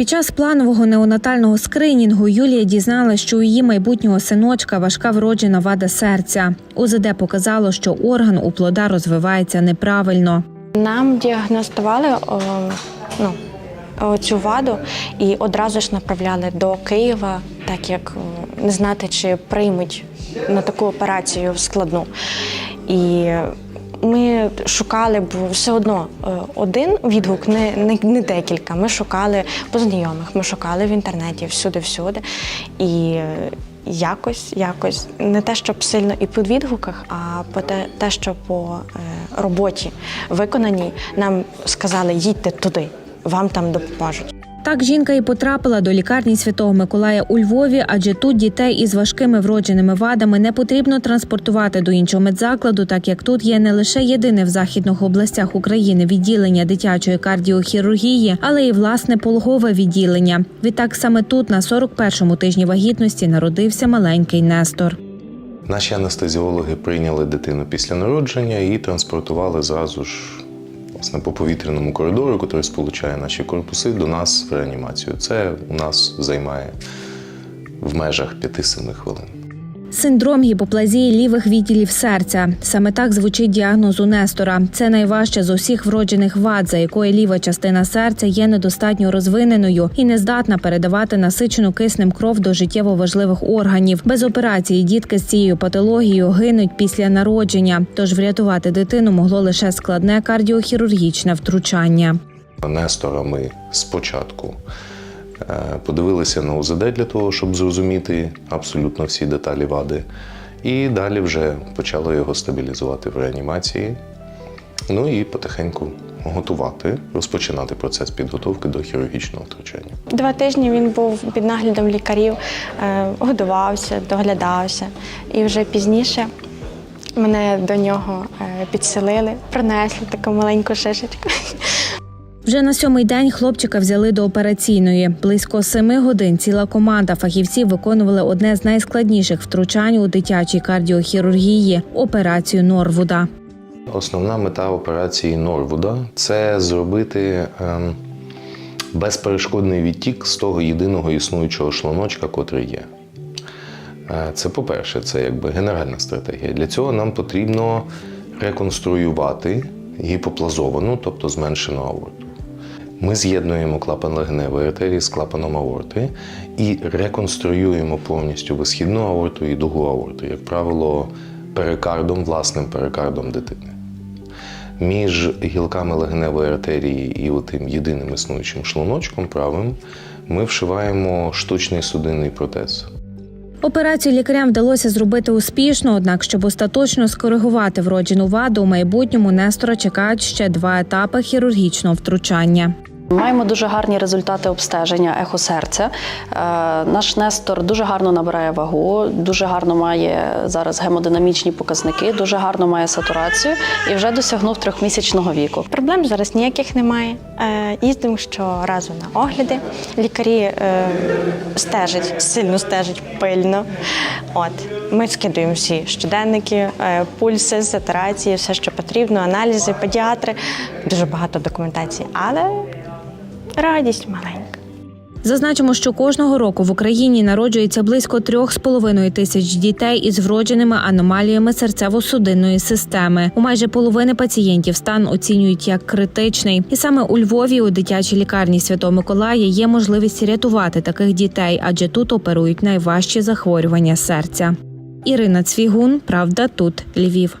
Під час планового неонатального скринінгу Юлія дізналася, що у її майбутнього синочка важка вроджена вада серця. УЗД показало, що орган у плода розвивається неправильно. Нам діагностували о, ну, о, цю ваду і одразу ж направляли до Києва, так як не знати, чи приймуть на таку операцію складну. І ми шукали, бо все одно е, один відгук, не, не, не декілька. Ми шукали по знайомих, ми шукали в інтернеті всюди-всюди. І якось, якось не те, щоб сильно і по відгуках, а по те, те що по е, роботі виконаній, нам сказали, їдьте туди, вам там допоможуть. Так жінка і потрапила до лікарні Святого Миколая у Львові, адже тут дітей із важкими вродженими вадами не потрібно транспортувати до іншого медзакладу, так як тут є не лише єдине в західних областях України відділення дитячої кардіохірургії, але й власне пологове відділення. Відтак саме тут, на 41-му тижні вагітності, народився маленький Нестор. Наші анестезіологи прийняли дитину після народження і транспортували зразу ж власне, по повітряному коридору, який сполучає наші корпуси, до нас в реанімацію. Це у нас займає в межах 5-7 хвилин. Синдром гіпоплазії лівих відділів серця. Саме так звучить діагноз у Нестора. Це найважче з усіх вроджених вад, за якої ліва частина серця є недостатньо розвиненою і не здатна передавати насичену киснем кров до життєво важливих органів. Без операції дітки з цією патологією гинуть після народження. Тож врятувати дитину могло лише складне кардіохірургічне втручання. Нестора ми спочатку подивилися на УЗД для того, щоб зрозуміти абсолютно всі деталі вади. І далі вже почали його стабілізувати в реанімації. Ну і потихеньку готувати, розпочинати процес підготовки до хірургічного втручання. Два тижні він був під наглядом лікарів, е, годувався, доглядався. І вже пізніше мене до нього е, підселили, принесли таку маленьку шишечку. Вже на сьомий день хлопчика взяли до операційної. Близько семи годин ціла команда фахівців виконували одне з найскладніших втручань у дитячій кардіохірургії операцію Норвуда. Основна мета операції Норвуда це зробити ем, безперешкодний відтік з того єдиного існуючого шлуночка, котрий є. Е, Це по-перше, це якби генеральна стратегія. Для цього нам потрібно реконструювати гіпоплазовану, тобто зменшену аорту. Ми з'єднуємо клапан легеневої артерії з клапаном аорти і реконструюємо повністю висхідну аорту і дугу аорти, як правило, перикардом, власним перикардом дитини. Між гілками легеневої артерії і тим єдиним існуючим шлуночком правим ми вшиваємо штучний судинний протез. Операцію лікарям вдалося зробити успішно, однак, щоб остаточно скоригувати вроджену ваду, у майбутньому Нестора чекають ще два етапи хірургічного втручання. Маємо дуже гарні результати обстеження ехо серця. Е, Наш Нестор дуже гарно набирає вагу, дуже гарно має зараз гемодинамічні показники, дуже гарно має сатурацію і вже досягнув трьохмісячного віку. Проблем зараз ніяких немає. Е, Їздимо щоразу на огляди. Лікарі е, стежать, сильно стежать пильно. От ми скидуємо всі щоденники, пульси, сатурації, все, що потрібно, аналізи, педіатри, дуже багато документації, але радість маленька. Зазначимо, що кожного року в Україні народжується близько трьох з половиною тисяч дітей із вродженими аномаліями серцево-судинної системи. У майже половини пацієнтів стан оцінюють як критичний, і саме у Львові у дитячій лікарні Святого Миколая є можливість рятувати таких дітей, адже тут оперують найважчі захворювання серця. Ірина Цвігун, правда, тут Львів.